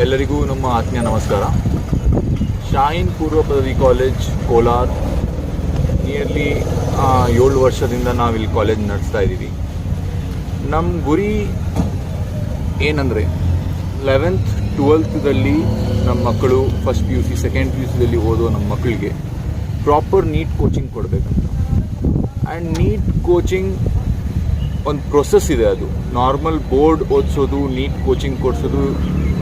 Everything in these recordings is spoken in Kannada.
ಎಲ್ಲರಿಗೂ ನಮ್ಮ ಆತ್ಮೀಯ ನಮಸ್ಕಾರ. ಶಾಹೀನ್ ಪೂರ್ವ ಪದವಿ ಕಾಲೇಜ್, ಕೋಲಾರ್. ನಿಯರ್ಲಿ ಏಳು ವರ್ಷದಿಂದ ನಾವಿಲ್ಲಿ ಕಾಲೇಜ್ ನಡೆಸ್ತಾ ಇದ್ದೀವಿ. ನಮ್ಮ ಗುರಿ ಏನಂದರೆ ಲೆವೆಂತ್ ಟ್ವೆಲ್ತ್ದಲ್ಲಿ ನಮ್ಮ ಮಕ್ಕಳು first P U C second P U ಸಿದಲ್ಲಿ ಓದೋ ನಮ್ಮ ಮಕ್ಕಳಿಗೆ ಪ್ರಾಪರ್ ನೀಟ್ ಕೋಚಿಂಗ್ ಕೊಡಬೇಕಂತ. ಆ್ಯಂಡ್ ನೀಟ್ ಕೋಚಿಂಗ್ ಒಂದು ಪ್ರೊಸೆಸ್ ಇದೆ ಅದು. ನಾರ್ಮಲ್ ಬೋರ್ಡ್ ಓದಿಸೋದು ನೀಟ್ ಕೋಚಿಂಗ್ ಕೊಡಿಸೋದು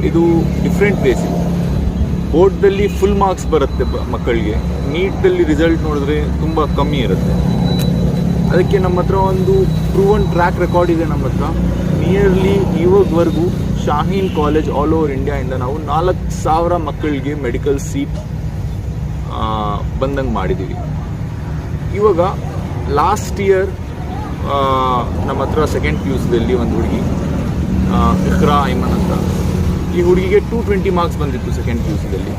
ಇದು ಡಿಫ್ರೆಂಟ್ ಬೇಸ್ ಇದೆ. ಬೋರ್ಡ್ದಲ್ಲಿ ಫುಲ್ ಮಾರ್ಕ್ಸ್ ಬರುತ್ತೆ ಮಕ್ಕಳಿಗೆ. ನೀಟಲ್ಲಿ ರಿಸಲ್ಟ್ ನೋಡಿದ್ರೆ ತುಂಬ ಕಮ್ಮಿ ಇರುತ್ತೆ. ಅದಕ್ಕೆ ನಮ್ಮ ಹತ್ರ ಒಂದು ಪ್ರೂವನ್ ಟ್ರ್ಯಾಕ್ ರೆಕಾರ್ಡ್ ಇದೆ ನಮ್ಮ ಹತ್ರ. ನಿಯರ್ಲಿ ಇವಾಗವರೆಗೂ ಶಾಹೀನ್ ಕಾಲೇಜ್ ಆಲ್ ಓವರ್ ಇಂಡಿಯಾಯಿಂದ ನಾವು ನಾಲ್ಕು ಸಾವಿರ ಮಕ್ಕಳಿಗೆ ಮೆಡಿಕಲ್ ಸೀಟ್ ಬಂದಂಗೆ ಮಾಡಿದ್ದೀವಿ ಇವಾಗ ಲಾಸ್ಟ್ ಇಯರ್ ನಮ್ಮ ಹತ್ರ ಸೆಕೆಂಡ್ ಪಿ ಯು ಸಿದಲ್ಲಿ ಒಂದು ಹುಡುಗಿ ಇಕ್ರಾ ಐಮನ್ ಅಂತ. ಈ ಹುಡುಗಿಗೆ ಟೂ ಟ್ವೆಂಟಿ ಮಾರ್ಕ್ಸ್ ಬಂದಿತ್ತು ಸೆಕೆಂಡ್ ಪಿ ಯು ಸಿದಲ್ಲಿ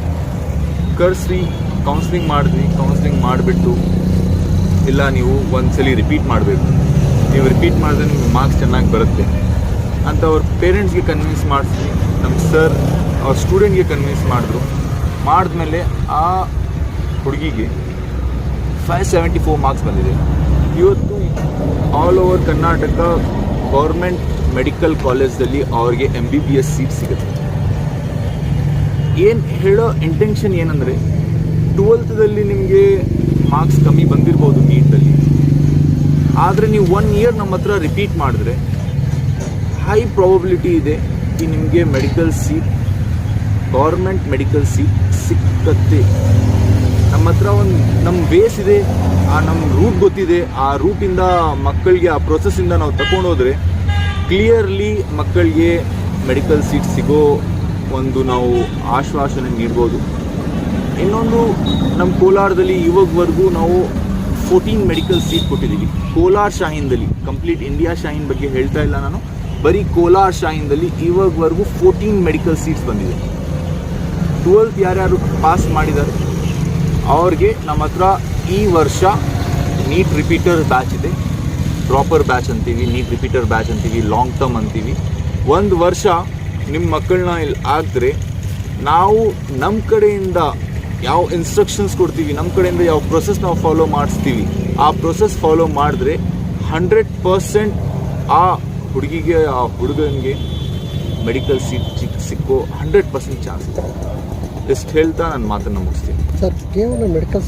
ಕರ್ಸ್ರಿ ಕೌನ್ಸ್ಲಿಂಗ್ ಮಾಡಿದ್ವಿ ಕೌನ್ಸ್ಲಿಂಗ್ ಮಾಡಿಬಿಟ್ಟು, ಇಲ್ಲ ನೀವು ಒಂದ್ಸಲಿ ರಿಪೀಟ್ ಮಾಡಬೇಕು. ನೀವು ರಿಪೀಟ್ ಮಾಡಿದ್ರೆ ನಿಮ್ಗೆ ಮಾರ್ಕ್ಸ್ ಚೆನ್ನಾಗಿ ಬರುತ್ತೆ. ಅಂತ ಅವ್ರ ಪೇರೆಂಟ್ಸ್ಗೆ ಕನ್ವಿನ್ಸ್ ಮಾಡಿಸಿ ನಮ್ಮ ಸರ್ ಅವ್ರ ಸ್ಟೂಡೆಂಟ್ಗೆ ಕನ್ವಿನ್ಸ್ ಮಾಡಿದ್ರು. ಮಾಡಿದ್ಮೇಲೆ ಆ ಹುಡುಗಿಗೆ ಫೈವ್ ಸೆವೆಂಟಿ ಫೋರ್ ಮಾರ್ಕ್ಸ್ ಬಂದಿದೆ. ಇವತ್ತು all over Karnataka government medical ಕಾಲೇಜಲ್ಲಿ ಅವ್ರಿಗೆ M B B S seat ಸಿಗುತ್ತೆ. ಏನು ಹೇಳೋ ಇಂಟೆನ್ಷನ್ ಏನಂದರೆ ಟ್ವೆಲ್ತ್ದಲ್ಲಿ ನಿಮಗೆ ಮಾರ್ಕ್ಸ್ ಕಮ್ಮಿ ಬಂದಿರ್ಬೋದು ನೀಟಲ್ಲಿ ಆದರೆ ನೀವು ಒನ್ ಇಯರ್ ನಮ್ಮ ಹತ್ರ ರಿಪೀಟ್ ಮಾಡಿದ್ರೆ ಹೈ ಪ್ರಾಬಬಿಲಿಟಿ ಇದೆ ಈ ನಿಮಗೆ medical seat government medical seat ಸಿಕ್ಕತ್ತೆ. ನಮ್ಮ ಹತ್ರ ಒಂದು ನಮ್ಮ ಬೇಸ್ ಇದೆ, ಆ ನಮ್ಮ ರೂಟ್ ಗೊತ್ತಿದೆ, ಆ ರೂಟಿಂದ ಮಕ್ಕಳಿಗೆ, ಆ ಪ್ರೊಸೆಸ್ಸಿಂದ ನಾವು ತಗೊಂಡೋದ್ರೆ ಕ್ಲಿಯರ್ಲಿ ಮಕ್ಕಳಿಗೆ ಮೆಡಿಕಲ್ ಸೀಟ್ ಸಿಗೋ ಒಂದು ನಾವು ಆಶ್ವಾಸನೆ ನೀಡ್ಬೋದು. ಇನ್ನೊಂದು ನಮ್ಮ ಕೋಲಾರದಲ್ಲಿ ಇವಾಗವರೆಗೂ ನಾವು ಫೋರ್ಟೀನ್ ಮೆಡಿಕಲ್ ಸೀಟ್ ಕೊಟ್ಟಿದ್ದೀವಿ. ಕೋಲಾರ ಶಾಹಿನ್ದಲ್ಲಿ ಕಂಪ್ಲೀಟ್ ಇಂಡಿಯಾ ಶಾಹಿನ್ ಬಗ್ಗೆ ಹೇಳ್ತಾ ಇಲ್ಲ ನಾನು. ಬರೀ ಕೋಲಾರ ಶಾಹಿನ್ದಲ್ಲಿ ಇವಾಗವರೆಗೂ ಫೋರ್ಟೀನ್ ಮೆಡಿಕಲ್ ಸೀಟ್ಸ್ ಬಂದಿದೆ. ಟ್ವೆಲ್ತ್ ಯಾರ್ಯಾರು ಪಾಸ್ ಮಾಡಿದ್ದಾರೆ, ಅವ್ರಿಗೆ ನಮ್ಮ ಹತ್ರ ಈ ವರ್ಷ ನೀಟ್ ರಿಪೀಟರ್ ಬ್ಯಾಚ್ ಇದೆ. ಪ್ರಾಪರ್ ಬ್ಯಾಚ್ ಅಂತೀವಿ ನೀಟ್ ರಿಪೀಟರ್ ಬ್ಯಾಚ್ ಅಂತೀವಿ ಲಾಂಗ್ ಟರ್ಮ್ ಅಂತೀವಿ. ಒಂದು ವರ್ಷ ನಿಮ್ಮ ಮಕ್ಕಳನ್ನ ಇಲ್ಲಿ ಹಾಕಿದ್ರೆ ನಾವು ನಮ್ಮ ಕಡೆಯಿಂದ ಯಾವ ಇನ್ಸ್ಟ್ರಕ್ಷನ್ಸ್ ಕೊಡ್ತೀವಿ ನಮ್ಮ ಕಡೆಯಿಂದ ಯಾವ ಪ್ರೊಸೆಸ್ ನಾವು ಫಾಲೋ ಮಾಡಿಸ್ತೀವಿ, ಆ ಪ್ರೊಸೆಸ್ ಫಾಲೋ ಮಾಡಿದ್ರೆ ಹಂಡ್ರೆಡ್ ಪರ್ಸೆಂಟ್ ಆ ಹುಡುಗಿಗೆ, ಆ ಹುಡುಗನಿಗೆ ಮೆಡಿಕಲ್ ಸೀಟ್ ಸಿಕ್, ಸಿಕ್ಕೋ ಹಂಡ್ರೆಡ್ ಪರ್ಸೆಂಟ್ ಚಾನ್ಸ್ ಇಷ್ಟು ಹೇಳ್ತಾ ನಾನು ಮಾತನ್ನು ಮುಗಿಸ್ತೀನಿ. ಸರ್, ಕೇವಲ ಮೆಡಿಕಲ್